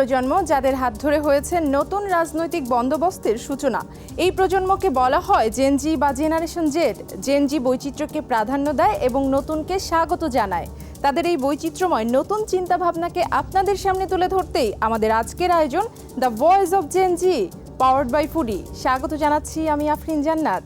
প্রজন্ম যাদের হাত ধরে হয়েছে নতুন রাজনৈতিক বন্দোবস্তের সূচনা। এই প্রজন্মকে বলা হয় জেনজি বা জেনারেশন জেড জেনজি বৈচিত্র্যকে প্রাধান্য দেয় এবং নতুনকে স্বাগত জানায়। তাদের এই বৈচিত্র্যময় নতুন চিন্তাভাবনাকে আপনাদের সামনে তুলে ধরতেই আমাদের আজকের আয়োজন the voice of Gen Z powered by Foodi স্বাগত জানাচ্ছি আমি আফরিন জান্নাত।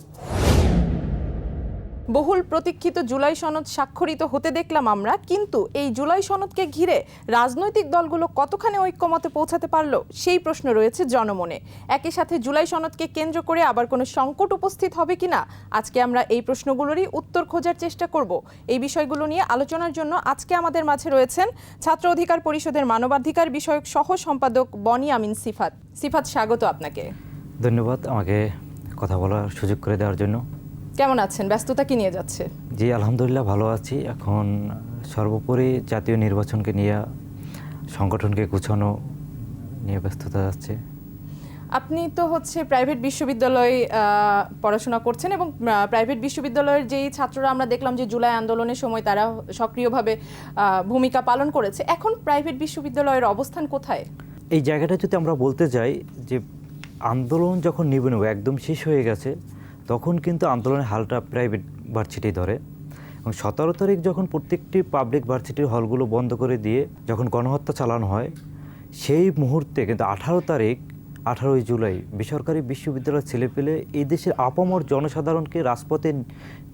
বহুল প্রতীক্ষিত জুলাই সনদ স্বাক্ষরিত হতে দেখলাম আমরা, কিন্তু এই জুলাই সনদকে ঘিরে রাজনৈতিক দলগুলো কতখানি ঐক্যমতে পৌঁছাতে পারল সেই প্রশ্ন রয়েছে জনমনে। একই সাথে জুলাই সনদকে কেন্দ্র করে আবার কোনো সংকট উপস্থিত হবে কিনা, আজকে আমরা এই প্রশ্নগুলোরই উত্তর খোঁজার চেষ্টা করব। এই বিষয়গুলো নিয়ে আলোচনার জন্য আজকে আমাদের মাঝে রয়েছেন ছাত্র অধিকার পরিষদের মানবাধিকার বিষয়ক সহ সম্পাদক বনি আমিন সিফাত। সিফাত, স্বাগত আপনাকে। ধন্যবাদ আমাকে কথা বলার সুযোগ করে দেওয়ার জন্য। কেমন আছেন? ব্যস্ততা কি নিয়ে যাচ্ছে? জি আলহামদুলিল্লাহ ভালো আছি। এখন সর্বোপরি জাতীয় নির্বাচনকে নিয়ে সংগঠনকে গুছানো নিয়ে ব্যস্ততা যাচ্ছে আপনি তো হচ্ছে প্রাইভেট বিশ্ববিদ্যালয়ে পড়াশোনা করছেন এবং প্রাইভেট বিশ্ববিদ্যালয়ের যেই ছাত্ররা আমরা দেখলাম যে জুলাই আন্দোলনের সময় তারা সক্রিয়ভাবে ভূমিকা পালন করেছে এখন প্রাইভেট বিশ্ববিদ্যালয়ের অবস্থান কোথায়? এই জায়গাটা যদি আমরা বলতে যাই যে আন্দোলন যখন নিবেন একদম শেষ হয়ে গেছে তখন কিন্তু আন্দোলনের হালটা প্রাইভেট ভার্সিটি ধরে। এবং সতেরো তারিখ যখন প্রত্যেকটি পাবলিক ভার্সিটির হলগুলো বন্ধ করে দিয়ে যখন গণহত্যা চালানো হয়, সেই মুহূর্তে কিন্তু আঠারো তারিখ, আঠারোই জুলাই বেসরকারি বিশ্ববিদ্যালয়ের ছেলেপেলে এই দেশের আপামর জনসাধারণকে রাজপথে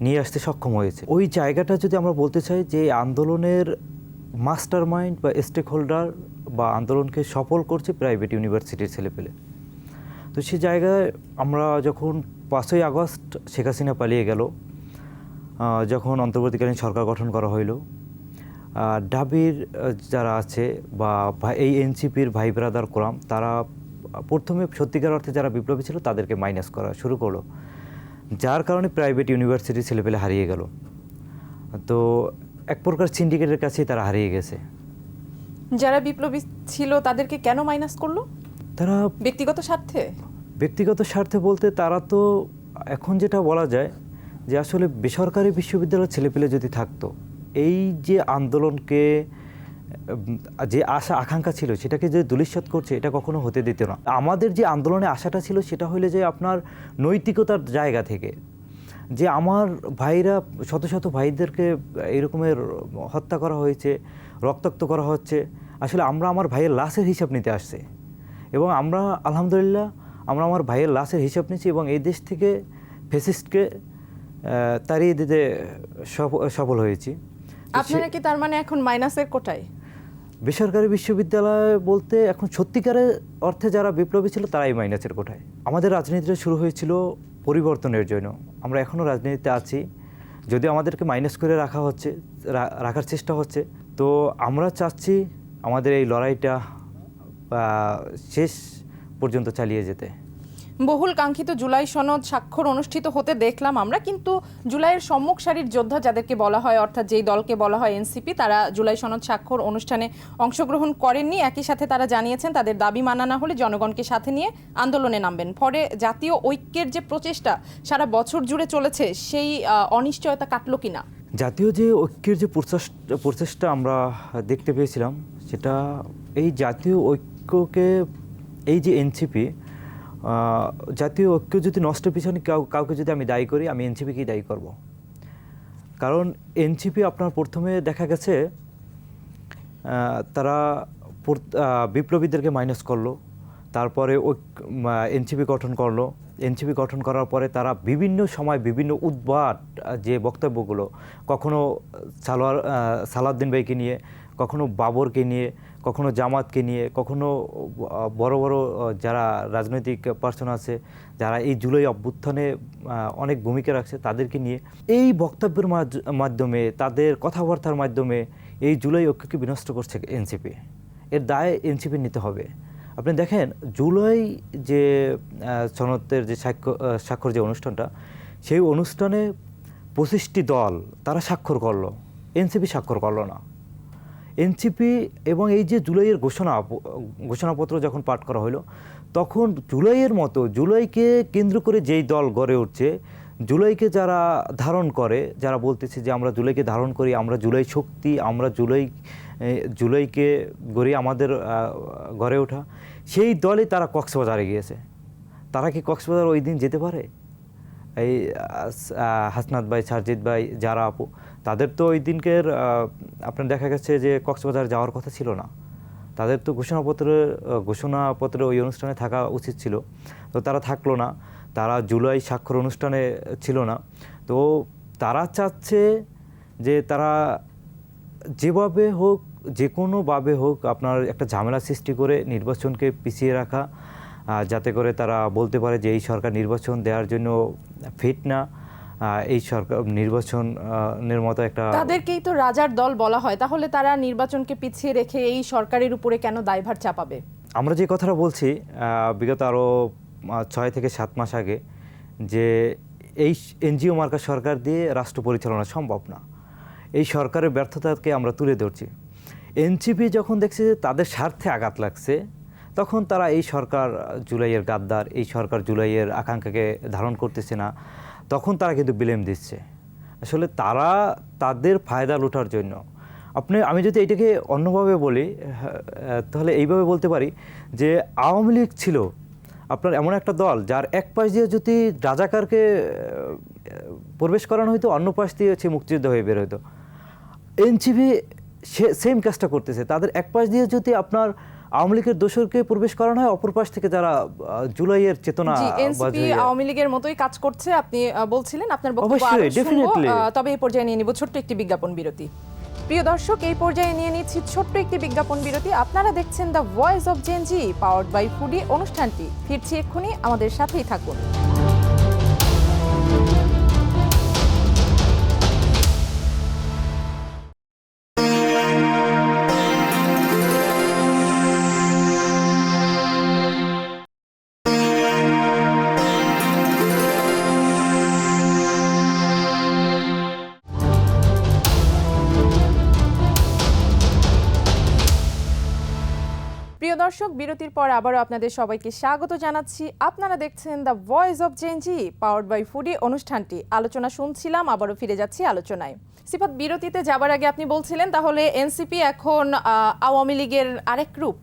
নিয়ে আসতে সক্ষম হয়েছে। ওই জায়গাটা যদি আমরা বলতে চাই যে আন্দোলনের মাস্টার মাইন্ড বা স্টেক হোল্ডার বা আন্দোলনকে সফল করছে প্রাইভেট ইউনিভার্সিটির ছেলেপেলে। তো সেই জায়গায় আমরা যখন পাঁচই আগস্ট শেখ হাসিনা পালিয়ে গেল যখন অন্তর্বর্তীকালীন সরকার গঠন করা হইল ডাবির যারা আছে বা এই এনসিপির ভাই ব্রাদার কোরাম, তারা প্রথমে সত্যিকার অর্থে যারা বিপ্লবী ছিল তাদেরকে মাইনাস করা শুরু করল। যার কারণে প্রাইভেট ইউনিভার্সিটির ছেলেপেলে হারিয়ে গেল। তো এক প্রকার সিন্ডিকেটের কাছেই তারা হারিয়ে গেছে। যারা বিপ্লবী ছিল তাদেরকে কেন মাইনাস করল? তারা ব্যক্তিগত স্বার্থে? ব্যক্তিগত স্বার্থে বলতে তারা তো এখন যেটা বলা যায় যে আসলে বেসরকারি বিশ্ববিদ্যালয়ের ছেলেপেলে যদি থাকতো এই যে আন্দোলনকে যে আশা আকাঙ্ক্ষা ছিল সেটাকে যে দুলিশ্বাত করছে এটা কখনো হতে দিত না। আমাদের যে আন্দোলনে আশাটা ছিল সেটা হলে যে আপনার নৈতিকতার জায়গা থেকে। যে আমার ভাইরা শত শত ভাইদেরকে এরকমের হত্যা করা হয়েছে রক্তাক্ত করা হচ্ছে আসলে আমরা আমার ভাইয়ের লাশের হিসাব নিতে আসছে। এবং আমরা আলহামদুলিল্লাহ আমরা আমার ভাইয়ের লাশের হিসাব নিচ্ছি এবং এই দেশ থেকে ফেসিস্টকে তাড়িয়ে দিতে সফ- সফল হয়েছি। আপনারা কি তার মানে এখন মাইনাসের কোটায়? বেসরকারি বিশ্ববিদ্যালয় বলতে এখন সত্যিকারের অর্থে যারা বিপ্লবী ছিল তারাই মাইনাসের কোঠায় আমাদের রাজনীতিটা শুরু হয়েছিল পরিবর্তনের জন্য। আমরা এখনও রাজনীতিতে আছি। যদি আমাদেরকে মাইনাস করে রাখা হচ্ছে রাখার চেষ্টা হচ্ছে। তো আমরা চাচ্ছি আমাদের এই লড়াইটা শেষ পর্যন্ত চালিয়ে যেতে? বহুল কাঙ্ক্ষিত জুলাই সনদ স্বাক্ষর অনুষ্ঠিত হতে দেখলাম আমরা কিন্তু জুলাইয়ের সম্মুখ সারির যোদ্ধা যাদেরকে বলা হয় অর্থাৎ যেই দলকে বলা হয় এনসিপি তারা জুলাই সনদ স্বাক্ষর অনুষ্ঠানে অংশগ্রহণ করেননি। একই সাথে তারা জানিয়েছেন তাদের দাবি মানা না হলে জনগণকে সাথে নিয়ে আন্দোলনে নামবেন। ফলে জাতীয় ঐক্যের যে প্রচেষ্টা সারা বছর জুড়ে চলেছে সেই অনিশ্চয়তা কাটলো কিনা? জাতীয় যে ঐক্যের যে প্রচেষ্টা আমরা দেখতে পেয়েছিলাম সেটা এই জাতীয় ঐক্যকে এই যে এনসিপি জাতীয় ঐক্য যদি নষ্ট পিছনে কাউ কাউকে যদি আমি দায়ী করি আমি এনসিপিকেই দায়ী করব। কারণ এনসিপি আপনার প্রথমে দেখা গেছে তারা বিপ্লবীদেরকে মাইনাস করল তারপরে এনসিপি গঠন করল। এনসিপি গঠন করার পরে তারা বিভিন্ন সময় বিভিন্ন উদ্বাট আহ, যে বক্তব্যগুলো কখনো সালোয়ার সালাউদ্দিন ভাইকে নিয়ে কখনো বাবরকে নিয়ে কখনো জামাতকে নিয়ে কখনো বড় বড় যারা রাজনৈতিক পার্সন আছে যারা এই জুলাই অভ্যুত্থানে অনেক ভূমিকা রাখছে তাদেরকে নিয়ে এই বক্তব্যের মাধ- মাধ্যমে তাদের কথাবার্তার মাধ্যমে এই জুলাই ঐক্যকে বিনষ্ট করছে এনসিপি। এর দায় এনসিপি নিতে হবে। আপনি দেখেন জুলাই যে আহ, সনদের যে স্বাক্ষর স্বাক্ষর যে অনুষ্ঠানটা সেই অনুষ্ঠানে পঁচিশটি দল তারা স্বাক্ষর করল। এনসিপি স্বাক্ষর করল না। এনসিপি এবং এই যে জুলাইয়ের ঘোষণা, ঘোষণাপত্র যখন পাঠ করা হলো, তখন জুলাইয়ের মতো, জুলাইকে কেন্দ্র করে যেই দল গড়ে উঠছে, জুলাইকে যারা ধারণ করে, যারা বলতেছে যে আমরা জুলাইকে ধারণ করি, আমরা জুলাই শক্তি, আমরা জুলাই জুলাইকে গড়ে আমাদের গড়ে ওঠা, সেই দলই তারা কক্সবাজারে গিয়েছে। তারা কি কক্সবাজার ওই দিন যেতে পারে? এই হাসনাত ভাই, সারজিৎ ভাই, যারা আপু, তাদের তো ওই দিনকের আপনার দেখা গেছে যে কক্সবাজার যাওয়ার কথা ছিল না। তাদের তো ঘোষণাপত্রে ঘোষণাপত্রে ওই অনুষ্ঠানে থাকা উচিত ছিল। তো তারা থাকল না। তারা জুলাই স্বাক্ষর অনুষ্ঠানে ছিল না। তো তারা চাচ্ছে যে তারা যেভাবে হোক যে কোনোভাবে হোক আপনার একটা ঝামেলা সৃষ্টি করে নির্বাচনকে পিছিয়ে রাখা যাতে করে তারা বলতে পারে যে এই সরকার নির্বাচন দেওয়ার জন্য ফিট না এই সরকার নির্বাচনের মতো একটা তাদেরকেই তো রাজার দল বলা হয় তাহলে তারা নির্বাচনকে পিছিয়ে রেখে এই সরকারের উপরে কেন দায়ভার চাপাবে? আমরা যে কথাটা বলছি আহ, বিগত আরও ছয় থেকে সাত মাস আগে যে এই এনজিও মার্কা সরকার দিয়ে রাষ্ট্র পরিচালনা সম্ভব না। এই সরকারের ব্যর্থতাকে আমরা তুলে ধরছি। এনসিপি যখন দেখছে যে তাদের স্বার্থে আঘাত লাগছে তখন তারা এই সরকার জুলাইয়ের গাদ্দার, এই সরকার জুলাইয়ের আকাঙ্ক্ষাকে ধারণ করতেছে না। তখন তারা কিন্তু বিলেম দিচ্ছে। আসলে তারা তাদের ফায়দা লুটার জন্য। আপনি, আমি যদি এটাকে অন্যভাবে বলি তাহলে এইভাবে বলতে পারি যে আওয়ামী লীগ ছিল আপনার এমন একটা দল যার এক পাশ দিয়ে যদি রাজাকারকে প্রবেশ করানো হতো অন্য পাশ দিয়ে সে মুক্তিযুদ্ধ হয়ে বের হতো এনসিপি সে সেম কাজটা করতেছে। তাদের এক পাশ দিয়ে যদি আপনার আওয়ামী লীগের দোসরকে প্রবেশ করানো হয় অপর পাশ থেকে যারা জুলাইয়ের চেতনা এনসিপি আওয়ামী লীগের মতোই কাজ করছে আপনি বলছিলেন আপনার বক্তব্য তবে এই পর্যায়ে নিয়ে নিব ছোট্ট একটি বিজ্ঞাপন বিরতি। প্রিয় দর্শক এই পর্যায়ে নিয়ে নিচ্ছি ছোট্ট একটি বিজ্ঞাপন বিরতি। আপনারা দেখছেন the voice of Gen Z powered by Foodi অনুষ্ঠানটি। ফিরছি এক্ষুনি আমাদের সাথেই থাকুন। দর্শক বিরতির পর আবারও আপনাদের সবাইকে স্বাগত জানাচ্ছি। আপনারা দেখছেন the voice of Gen Z powered by Foodi অনুষ্ঠানটি। আলোচনা শুনছিলাম আবারও ফিরে যাচ্ছি আলোচনায়। সিফাত বিরতিতে যাবার আগে আপনি বলছিলেন তাহলে এনসিপি এখন আওয়ামী লীগের আরেক রূপ।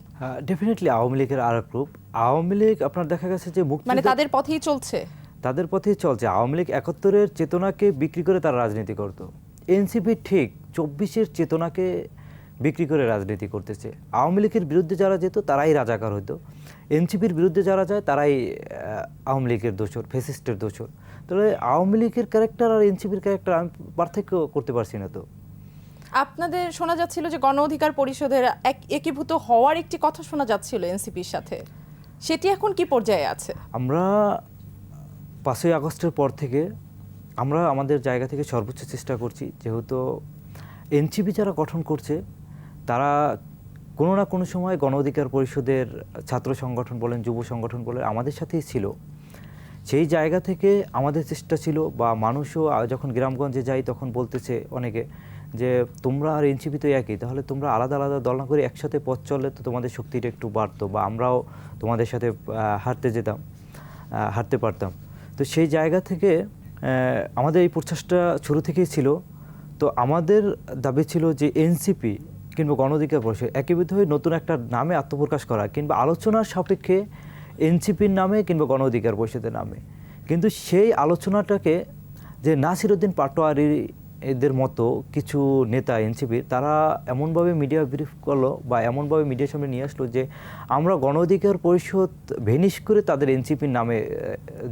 ডেফিনেটলি আওয়ামী লীগের আরেক গ্রুপ আওয়ামী লীগ আপনার দেখা গেছে যে মুক্তি মানে তাদের পথেই চলছে। তাদের পথেই চলছে। আওয়ামী লীগ একাত্তরের চেতনাকে বিক্রি করে তারা রাজনীতি করতো। এনসিপি ঠিক চব্বিশের চেতনাকে বিক্রি করে রাজনীতি করতেছে। আওয়ামী লীগের বিরুদ্ধে যারা যেত তারাই রাজাকার হতো এনসিপির বিরুদ্ধে যারা যায় তারাই আওয়ামী লীগের দোষর ফেসিস্টের দোষর। তাহলে আওয়ামী লীগের ক্যারেক্টার আর এনসিপির ক্যারেক্টার আমি পার্থক্য করতে পারছি না তো। আপনাদের শোনা যাচ্ছিল যে গণ অধিকার পরিষদের এক একীভূত হওয়ার একটি কথা শোনা যাচ্ছিল এনসিপির সাথে। সেটি এখন কি পর্যায়ে আছে? আমরা পাঁচই আগস্টের পর থেকে আমরা আমাদের জায়গা থেকে সর্বোচ্চ চেষ্টা করছি যেহেতু এনসিপি যারা গঠন করছে তারা কোনো না কোনো সময় গণ অধিকার পরিষদের ছাত্র সংগঠন বলেন, যুব সংগঠন বলেন, আমাদের সাথেই ছিল। সেই জায়গা থেকে আমাদের চেষ্টা ছিল বা মানুষও যখন গ্রামগঞ্জে যাই তখন বলতেছে অনেকে যে, তোমরা আর এনসিপি তো একই, তাহলে তোমরা আলাদা আলাদা দল না করে একসাথে পথ চললে তো তোমাদের শক্তিটা একটু বাড়তো বা আমরাও তোমাদের সাথে হারতে যেতাম হারতে পারতাম। তো সেই জায়গা থেকে আমাদের এই প্রচেষ্টা শুরু থেকেই ছিল। তো আমাদের দাবি ছিল যে, এনসিপি কিংবা গণধিকার পরিষদ একীভূত হয়ে নতুন একটা নামে আত্মপ্রকাশ করা কিংবা আলোচনার সাপেক্ষে এনসিপির নামে কিংবা গণ অধিকার পরিষদের নামে। কিন্তু সেই আলোচনাটাকে যে নাসিরুদ্দিন পাটোয়ারি এদের মতো কিছু নেতা এনসিপির তারা এমনভাবে মিডিয়া ব্রিফ করল বা এমনভাবে মিডিয়ার সামনে নিয়ে আসলো যে, আমরা গণ অধিকার পরিষদ ভেনিশ করে তাদের এনসিপির নামে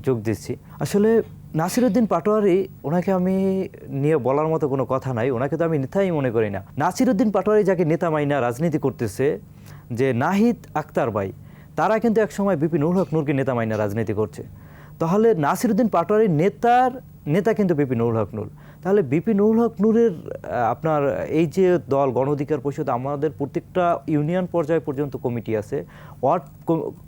যোগ দিচ্ছি। আসলে নাসিরুদ্দিন পাটোয়ারি, ওনাকে আমি নিয়ে বলার মতো কোনো কথা নাই, ওনাকে তো আমি নেতাই মনে করি না। নাসিরুদ্দিন পাটোয়ারি যাকে নেতা মাইনা রাজনীতি করতেছে, যে নাহিদ আক্তার ভাই, তারা কিন্তু একসময় বিপিন উল হক নূরকে নেতা মাইনা রাজনীতি করছে। তাহলে নাসিরুদ্দিন পাটোয়ারির নেতার নেতা কিন্তু বিপিন উল হক নূর তাহলে বিপিন উল হক নূরের আপনার এই যে দল, গণ অধিকার পরিষদ, আমাদের প্রত্যেকটা ইউনিয়ন পর্যায় পর্যন্ত কমিটি আছে, ওয়ার্ড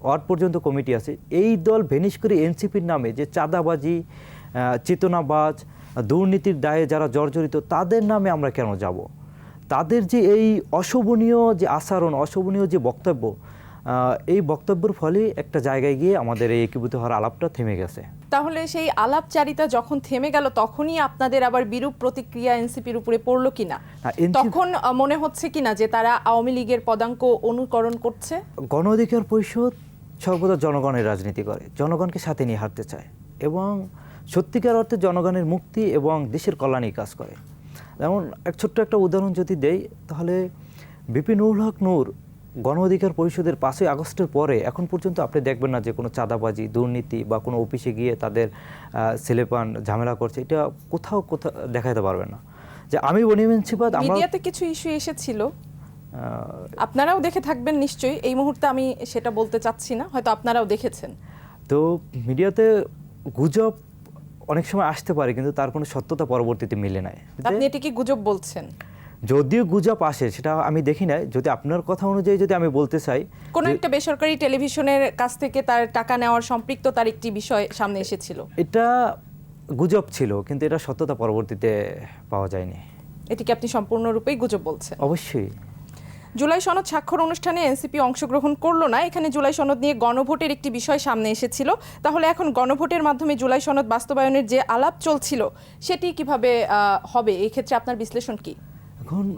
ওয়ার্ড পর্যন্ত কমিটি আছে, এই দল ভেনিশ করে এনসিপির নামে যে চাঁদাবাজি চেতনাবাজ, দুর্নীতির দায়ে যারা জর্জরিত, তাদের নামে আমরা কেন যাব? তাদের যে এই অশোভনীয় যে আচরণ, অশোভনীয় যে বক্তব্য এই বক্তব্যের ফলে একটা জায়গায় গিয়ে আমাদের এই একীভূত হওয়ার আলাপটা থেমে গেছে। তাহলে সেই আলাপচারিতা যখন থেমে গেল তখনই আপনাদের আবার বিরূপ প্রতিক্রিয়া এনসিপির উপরে পড়ল কিনা? তখন মনে হচ্ছে কিনা যে তারা আওয়ামী লীগের পদাঙ্ক অনুকরণ করছে? গণ অধিকার পরিষদ সর্বদা জনগণের রাজনীতি করে জনগণকে সাথে নিয়ে হাঁটতে চায় এবং সত্যিকার অর্থে জনগণের মুক্তি এবং দেশের কল্যাণেই কাজ করে। যেমন এক ছোট্ট একটা উদাহরণ যদি দেই তাহলে বিপিনুল হক নূর গণ অধিকার পরিষদের পাঁচই আগস্টের পরে এখন পর্যন্ত আপনি দেখবেন না যে কোনো চাঁদাবাজি দুর্নীতি বা কোনো অফিসে গিয়ে তাদের ছেলেপান ঝামেলা করছে। এটা কোথাও কোথাও দেখাতে পারবেন না। যে আমি বনি মুন্সিপাদ আমরা মিডিয়াতে কিছু ইস্যু এসেছিল। আপনারাও দেখে থাকবেন নিশ্চয়ই। এই মুহূর্তে আমি সেটা বলতে চাচ্ছি না হয়তো আপনারাও দেখেছেন। তো মিডিয়াতে গুজব অনেক সময় আসতে পারে কিন্তু তার কোনো সত্যতা পরবর্তীতে মিলে নাই। আপনি এটি কি গুজব বলছেন? যদিও গুজব আসে সেটা আমি দেখি নাই। যদি আপনার কথা অনুযায়ী যদি আমি বলতে চাই কোন একটা বেসরকারি টেলিভিশনের কাছ থেকে তার টাকা নেওয়ার সম্পৃক্ত তার একটি বিষয় সামনে এসেছিল। এটা গুজব ছিল কিন্তু এটা সত্যতা পরবর্তীতে পাওয়া যায়নি। এটিকে আপনি সম্পূর্ণরূপেই গুজব বলছেন? অবশ্যই। জুলাই সনদ স্বাক্ষর অনুষ্ঠানে এনসিপি অংশগ্রহণ করল না এখানে জুলাই সনদ নিয়ে গণভোটের একটি বিষয় সামনে এসেছিল। তাহলে এখন গণভোটের মাধ্যমে জুলাই সনদ বাস্তবায়নের যে আলাপ চলছিল সেটি কীভাবে হবে? এই ক্ষেত্রে আপনার বিশ্লেষণ কি? এখন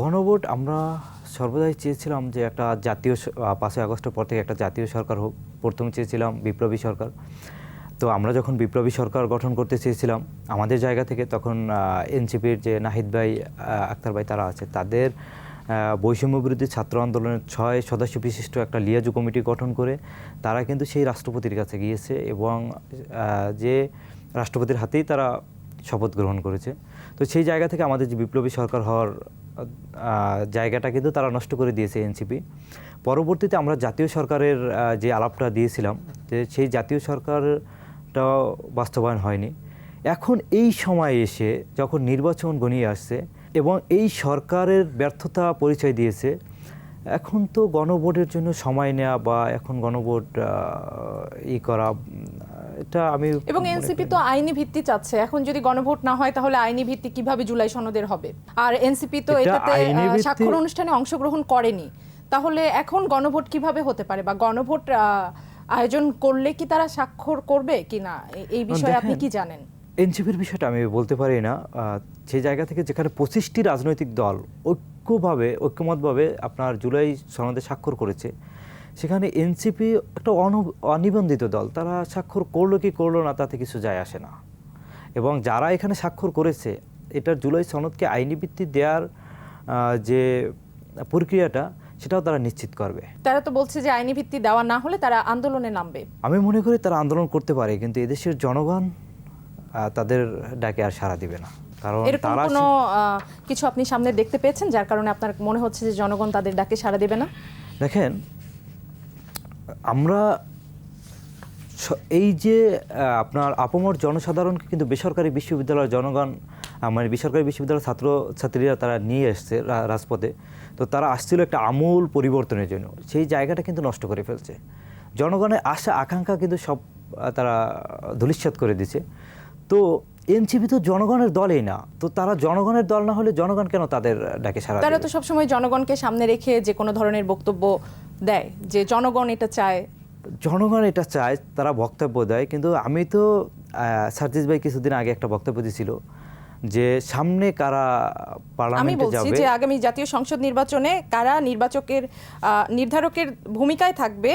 গণভোট আমরা সর্বদাই চেয়েছিলাম যে একটা জাতীয় পাঁচই আগস্টের পর থেকে একটা জাতীয় সরকার হোক। প্রথম চেয়েছিলাম বিপ্লবী সরকার। তো আমরা যখন বিপ্লবী সরকার গঠন করতে চেয়েছিলাম, আমাদের জায়গা থেকে তখন এনসিপির যে নাহিদ ভাই আক্তার ভাই তারা আছে, তাদের বৈষম্য বিরোধী ছাত্র আন্দোলনের ছয় সদস্য বিশিষ্ট একটা লিয়াজু কমিটি গঠন করে তারা কিন্তু সেই রাষ্ট্রপতির কাছে গিয়েছে এবং যে রাষ্ট্রপতির হাতেই তারা শপথ গ্রহণ করেছে। তো সেই জায়গা থেকে আমাদের যে বিপ্লবী সরকার হওয়ার জায়গাটা কিন্তু তারা নষ্ট করে দিয়েছে এনসিপি। পরবর্তীতে আমরা জাতীয় সরকারের যে আলাপটা দিয়েছিলাম, যে সেই জাতীয় সরকারটাও বাস্তবায়ন হয়নি। এখন এই সময়ে এসে যখন নির্বাচন গনিয়ে আসছে এবং এই সরকারের ব্যর্থতা পরিচয় দিয়েছে, এখন তো গণভোটের জন্য সময় নেওয়া বা এখন গণভোট ই করা এটা আমি এবং এনসিপি তো আইনি ভিত্তি চাচ্ছে। এখন যদি গণভোট না হয় তাহলে আইনি ভিত্তি কীভাবে জুলাই সনদের হবে? আর এনসিপি তো এটাতে স্বাক্ষর অনুষ্ঠানে অংশগ্রহণ করেনি। তাহলে এখন গণভোট কীভাবে হতে পারে? বা গণভোট আয়োজন করলে কি তারা স্বাক্ষর করবে কিনা এ- এই বিষয়ে আপনি কি জানেন? এনসিপির বিষয়টা আমি বলতে পারি না। সেই জায়গা থেকে যেখানে পঁচিশটি রাজনৈতিক দল ঐক্যভাবে ঐক্যমতভাবে আপনার জুলাই সনদে স্বাক্ষর করেছে সেখানে এনসিপি একটা অন- অনিবন্ধিত দল তারা স্বাক্ষর করল কি করল না তাতে কিছু যায় আসে না। এবং যারা এখানে স্বাক্ষর করেছে এটার জুলাই সনদকে আইনি ভিত্তি দেওয়ার যে প্রক্রিয়াটা সেটাও তারা নিশ্চিত করবে। তারা তো বলছে যে আইনি ভিত্তি দেওয়া না হলে তারা আন্দোলনে নামবে। আমি মনে করি তারা আন্দোলন করতে পারে কিন্তু এদেশের জনগণ তাদের ডাকে আর সাড়া দিবে না। কারণ এরকম তারা কোনো কিছু আপনি সামনে দেখতে পেয়েছেন যার কারণে আপনার মনে হচ্ছে যে জনগণ তাদের ডাকে সাড়া দেবে না? দেখেন আমরা এই যে আপনার আপমর জনসাধারণকে কিন্তু বেসরকারি বিশ্ববিদ্যালয়ের জনগণ মানে বেসরকারি বিশ্ববিদ্যালয়ের ছাত্র ছাত্রীরা তারা নিয়ে এসছে রাজপথে। তো তারা আসছিল একটা আমূল পরিবর্তনের জন্য। সেই জায়গাটা কিন্তু নষ্ট করে ফেলছে। জনগণের আশা, আকাঙ্ক্ষা কিন্তু সব তারা ধূলিসাৎ করে দিছে। তো এনসিপি তো জনগণের দলই না। তো তারা জনগণের দল না হলে জনগণ কেন তাদের ডাকে সারা তারা তো সবসময় জনগণকে সামনে রেখে যে কোনো ধরনের বক্তব্য দেয় যে জনগণ এটা চায়। জনগণ এটা চায় তারা বক্তব্য দেয়। কিন্তু আমি তো সার্জিস ভাই কিছুদিন আগে একটা বক্তব্য দিয়েছিল যে সামনে কারা আমি বলছি যে আগামী জাতীয় সংসদ নির্বাচনে কারা নির্বাচকের নির্ধারকের ভূমিকায় থাকবে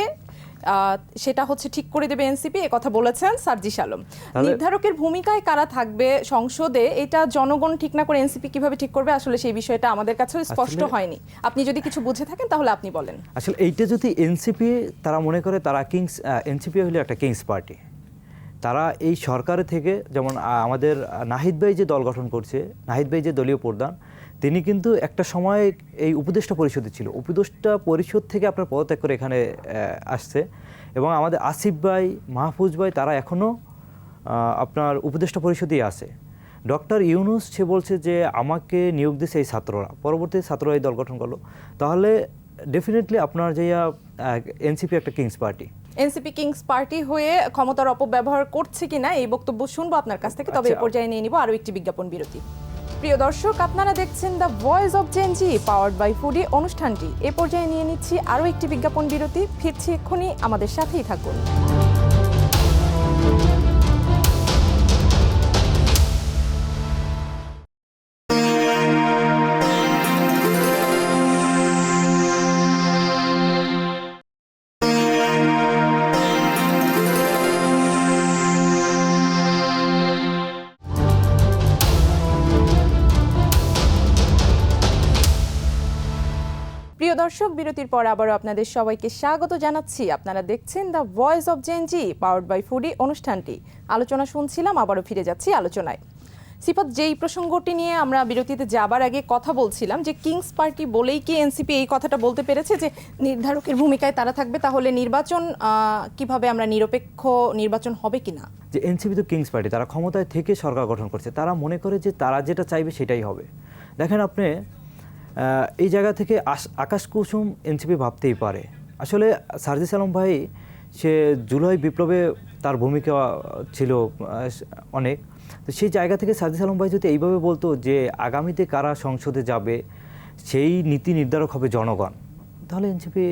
সেটা হচ্ছে ঠিক করে দেবে এনসিপি কথা বলেছেন সার্জিস আলম। নির্ধারকের ভূমিকায় কারা থাকবে সংসদে এটা জনগণ ঠিক না করে এনসিপি কীভাবে ঠিক করবে আসলে সেই বিষয়টা আমাদের কাছেও স্পষ্ট হয়নি। আপনি যদি কিছু বুঝে থাকেন তাহলে আপনি বলেন। আসলে এইটা যদি এনসিপি তারা মনে করে তারা কিংস এনসিপি হলো একটা কিংস পার্টি। তারা এই সরকারে থেকে যেমন আমাদের নাহিদ ভাই যে দল গঠন করছে নাহিদ ভাই যে দলীয় প্রধান তিনি কিন্তু একটা সময় এই উপদেষ্টা পরিষদে ছিল। উপদেষ্টা পরিষদ থেকে আপনার পদত্যাগ করে এখানে আসছে এবং আমাদের আসিফ ভাই মাহফুজ ভাই তারা এখনও আপনার উপদেষ্টা পরিষদেই আছে। ডক্টর ইউনুস সে বলছে যে আমাকে নিয়োগ দিয়েছে এই ছাত্ররা পরবর্তী ছাত্ররা এই দল গঠন করল। তাহলে ডেফিনেটলি আপনার যে এনসিপি একটা king's party. NCP king's party হয়ে ক্ষমতার অপব্যবহার করছে কিনা এই বক্তব্য শুনব আপনার কাছ থেকে তবে আচ্ছা। পর্যায়ে নিয়ে নিব আরও একটি বিজ্ঞাপন বিরতি। প্রিয় দর্শক, আপনারা দেখছেন the voice of Gen Z powered by Foodi অনুষ্ঠানটি। এ পর্যায়ে নিয়ে নিচ্ছি আরও একটি বিজ্ঞাপন বিরতি। ফিরছি এক্ষুনি। আমাদের সাথেই থাকুন। দর্শক বিরতির পর আবারও আপনাদের সবাইকে স্বাগত জানাচ্ছি। আপনারা দেখছেন the voice of Gen Z powered by Foodi অনুষ্ঠানটি। আলোচনা শুনছিলাম, আবারও ফিরে যাচ্ছি আলোচনায়। সিফাত, যেই প্রসঙ্গটি নিয়ে আমরা বিরতিতে যাবার আগে কথা বলছিলাম, যে কিংস পার্টি বলেই কি এনসিপি এই কথাটা বলতে পেরেছে, যে নির্ধারকের ভূমিকায় তারা থাকবে, তাহলে নির্বাচন কীভাবে আমরা নিরপেক্ষ নির্বাচন হবে কি না? যে এনসিপি তো কিংস পার্টি তারা ক্ষমতায় থেকে সরকার গঠন করছে, তারা মনে করে যে তারা যেটা চাইবে সেটাই হবে। দেখেন আপনি এই জায়গা থেকে আকাশ কুসুম এনসিপি ভাবতেই পারে। আসলে সার্জিস আলম ভাই, সে জুলাই বিপ্লবে তার ভূমিকা ছিল অনেক। তো সেই জায়গা থেকে সার্জিস আলম ভাই যদি এইভাবে বলতো যে আগামীতে কারা সংসদে যাবে, সেই নীতি নির্ধারক হবে জনগণ। তাহলে এনসিপি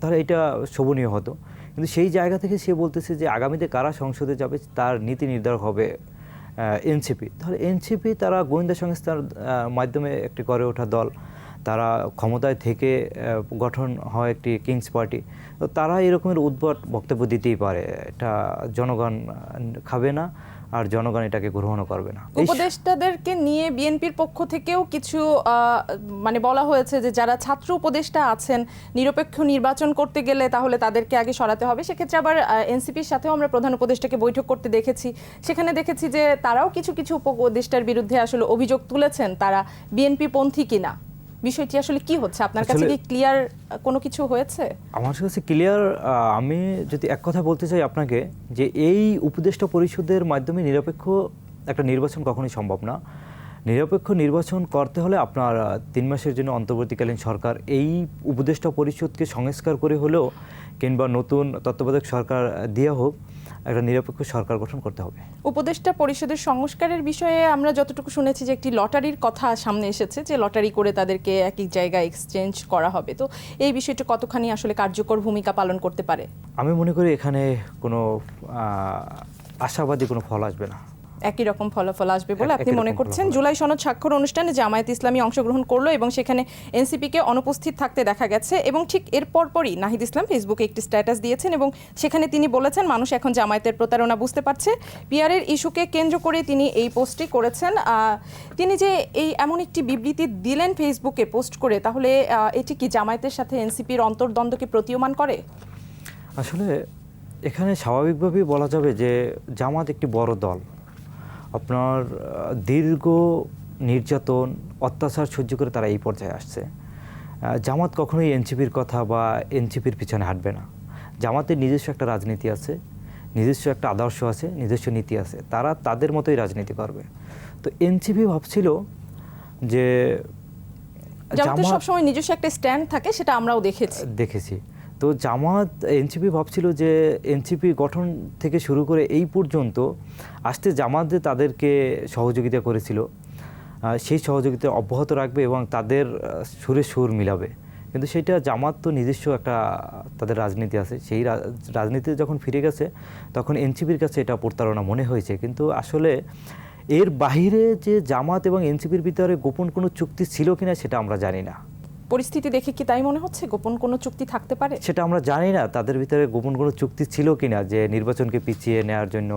তাহলে এটা শোভনীয় হতো। কিন্তু সেই জায়গা থেকে সে বলতেছে যে আগামীতে কারা সংসদে যাবে, তার নীতি নির্ধারক হবে এনসিপি। তাহলে এনসিপি তারা গোয়েন্দা সংস্থার মাধ্যমে একটি গড়ে ওঠা দল। তারা ক্ষমতায় থেকে গঠন হয় একটি কিংস পার্টি। তো তারা এরকমের উদ্ভট বক্তব্য দিতেই পারে। এটা জনগণ খাবে না আর জনগণ এটাকে গ্রহণও করবে না। উপদেষ্টাদেরকে নিয়ে বিএনপির পক্ষ থেকেও কিছু মানে বলা হয়েছে যে যারা ছাত্র উপদেষ্টা আছেন, নিরপেক্ষ নির্বাচন করতে গেলে তাহলে তাদেরকে আগে সরাতে হবে। সেক্ষেত্রে আবার এনসিপির সাথেও আমরা প্রধান উপদেষ্টাকে বৈঠক করতে দেখেছি। সেখানে দেখেছি যে তারাও কিছু কিছু উপদেষ্টার বিরুদ্ধে আসলে অভিযোগ তুলেছেন তারা বিএনপি পন্থী কিনা। বিষয়টি আসলে কি হচ্ছে? আপনার কাছে কি ক্লিয়ার কোনো কিছু হয়েছে? আমার কাছে ক্লিয়ার আমি যদি এক কথা বলতে চাই আপনাকে যে এই উপদেষ্টা পরিষদের মাধ্যমে নিরপেক্ষ একটা নির্বাচন কখনোই সম্ভব না। নিরপেক্ষ নির্বাচন করতে হলে আপনার তিন মাসের জন্য অন্তর্বর্তীকালীন সরকার এই উপদেষ্টা পরিষদকে সংস্কার করে হলেও কিংবা নতুন তত্ত্বাবধায়ক সরকার দেওয়া হোক একটা নিরপেক্ষ সরকার গঠন করতে হবে। উপদেষ্টা পরিষদের সংস্কারের বিষয়ে আমরা যতটুকু শুনেছি যে একটি লটারির কথা সামনে এসেছে যে লটারি করে তাদেরকে এক এক জায়গায় এক্সচেঞ্জ করা হবে। তো এই বিষয়টা কতখানি আসলে কার্যকর ভূমিকা পালন করতে পারে? আমি মনে করি এখানে কোনো আশাবাদী কোনো ফল আসবে না। একই রকম ফলাফল আসবে বলে আপনি মনে করছেন? জুলাই সনদ স্বাক্ষর অনুষ্ঠানে জামায়াত ইসলামী অংশগ্রহণ করল এবং সেখানে এনসিপিকে অনুপস্থিত থাকতে দেখা গেছে এবং ঠিক এর পরপরই নাহিদ ইসলাম ফেসবুকে একটি স্ট্যাটাস দিয়েছেন এবং সেখানে তিনি বলেছেন মানুষ এখন জামায়াতের প্রতারণা বুঝতে পারছে। পিয়ারের ইস্যুকে কেন্দ্র করে তিনি এই পোস্টটি করেছেন। তিনি যে এই এমন একটি বিবৃতি দিলেন ফেসবুকে পোস্ট করে তাহলে এটি কি জামায়াতের সাথে এনসিপির অন্তর্দ্বন্দ্বকে প্রতীয়মান করে? আসলে এখানে স্বাভাবিকভাবেই বলা যাবে যে জামাত একটি বড় দল। আপনার দীর্ঘ নির্যাতন অত্যাচার সহ্য করে তারা এই পর্যায়ে আসছে। জামাত কখনোই এনসিপির কথা বা এনসিপির পিছনে হাঁটবে না। জামাতের নিজস্ব একটা রাজনীতি আছে নিজস্ব একটা আদর্শ আছে নিজস্ব নীতি আছে। তারা তাদের মতোই রাজনীতি করবে। তো এনসিপি ভাবছিল যে জামাতের সবসময় নিজস্ব একটা স্ট্যান্ড থাকে সেটা আমরাও দেখেছি। দেখেছি। তো জামাত, এনসিপি ভাবছিল যে এনসিপি গঠন থেকে শুরু করে এই পর্যন্ত আসতে জামাত যে তাদেরকে সহযোগিতা করেছিল সেই সহযোগিতা অব্যাহত রাখবে এবং তাদের সুরে সুর মিলাবে। কিন্তু সেটা জামাত তো নিজস্ব একটা তাদের রাজনীতি আছে। সেই রাজনীতিতে যখন ফিরে গেছে, তখন এনসিপির কাছে এটা প্রতারণা মনে হয়েছে। কিন্তু আসলে এর বাইরে যে জামাত এবং এনসিপির ভিতরে গোপন কোনো চুক্তি ছিল কিনা সেটা আমরা জানি না। পরিস্থিতি দেখে কি তাই মনে হচ্ছে? গোপন কোনো চুক্তি থাকতে পারে? সেটা আমরা জানি না তাদের ভিতরে গোপন কোনো চুক্তি ছিল কি না যে নির্বাচনকে পিছিয়ে নেওয়ার জন্য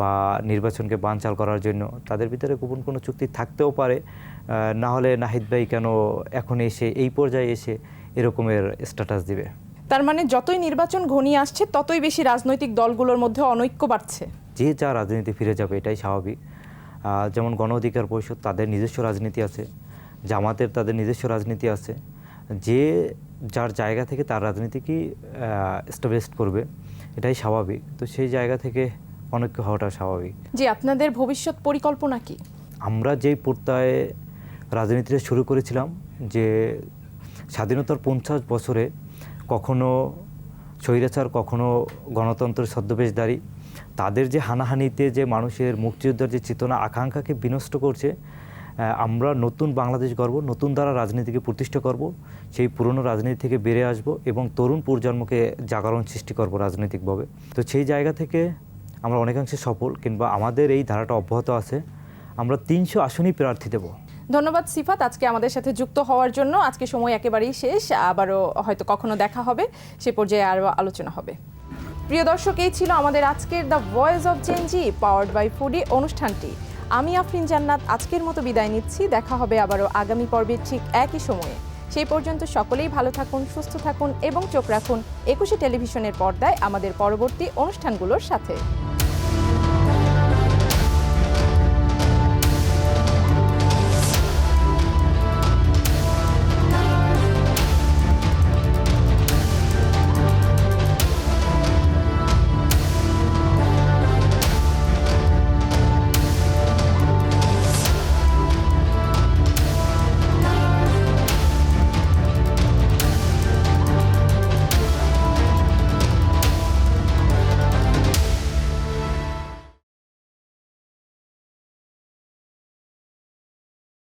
বা নির্বাচনকে বানচাল করার জন্য। তাদের ভিতরে গোপন কোনো চুক্তি থাকতেও পারে। না হলে নাহিদ ভাই কেন এখন এসে এই পর্যায়ে এসে এরকমের স্ট্যাটাস দিবে? তার মানে যতই নির্বাচন ঘনিয়ে আসছে ততই বেশি রাজনৈতিক দলগুলোর মধ্যে অনৈক্য বাড়ছে। যে যা রাজনীতি ফিরে যাবে এটাই স্বাভাবিক। যেমন গণ অধিকার পরিষদ তাদের নিজস্ব রাজনীতি আছে। জামাতের তাদের নিজস্ব রাজনীতি আছে। যে যার জায়গা থেকে তার রাজনীতিকেই স্টাবলিশ করবে এটাই স্বাভাবিক। তো সেই জায়গা থেকে অনেক হওয়াটা স্বাভাবিক। যে আপনাদের ভবিষ্যৎ পরিকল্পনা কি? আমরা যেই পর্যায়ে রাজনীতিটা শুরু করেছিলাম যে স্বাধীনতার পঞ্চাশ বছরে কখনো স্বৈরাচার কখনো গণতন্ত্রের ছদ্মবেশধারী তাদের যে হানাহানিতে যে মানুষের মুক্তিযোদ্ধার যে চেতনা আকাঙ্ক্ষাকে বিনষ্ট করছে আমরা নতুন বাংলাদেশ গর্ব, নতুন দ্বারা রাজনীতিকে প্রতিষ্ঠা করব, সেই পুরনো রাজনীতি থেকে বেড়ে আসব এবং তরুণ প্রজন্মকে জাগরণ সৃষ্টি করব রাজনৈতিকভাবে। তো সেই জায়গা থেকে আমরা অনেকাংশে সফল কিংবা আমাদের এই ধারাটা অব্যাহত আছে। আমরা তিনশো আসনই প্রার্থী দেব। ধন্যবাদ সিফাত, আজকে আমাদের সাথে যুক্ত হওয়ার জন্য। আজকে সময় একেবারেই শেষ, আবারও হয়তো কখনো দেখা হবে, সে পর্যায়ে আরও আলোচনা হবে। প্রিয় দর্শক, এই ছিল আমাদের আজকের the voice of Gen Z powered by Foodi অনুষ্ঠানটি। আমি আফরিন জান্নাত, আজকের মতো বিদায় নিচ্ছি। দেখা হবে আবারও আগামী পর্বের ঠিক একই সময়ে। সেই পর্যন্ত সকলেই ভালো থাকুন, সুস্থ থাকুন এবং চোখ রাখুন একুশে টেলিভিশনের পর্দায় আমাদের পরবর্তী অনুষ্ঠানগুলোর সাথে।